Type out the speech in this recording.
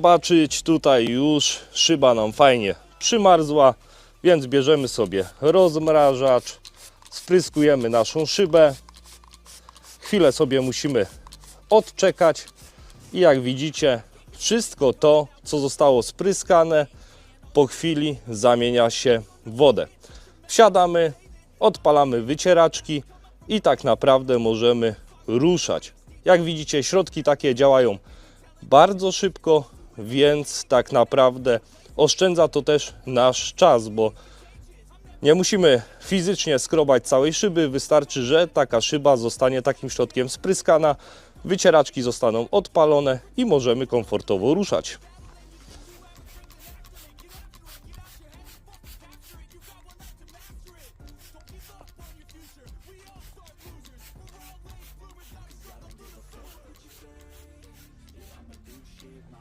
Zobaczyć tutaj już szyba nam fajnie przymarzła, więc bierzemy sobie rozmrażacz, spryskujemy naszą szybę. Chwilę sobie musimy odczekać i jak widzicie, wszystko to, co zostało spryskane, po chwili zamienia się w wodę. Wsiadamy, odpalamy wycieraczki i tak naprawdę możemy ruszać. Jak widzicie, środki takie działają bardzo szybko, więc tak naprawdę oszczędza to też nasz czas, bo nie musimy fizycznie skrobać całej szyby, wystarczy, że taka szyba zostanie takim środkiem spryskana, wycieraczki zostaną odpalone i możemy komfortowo ruszać.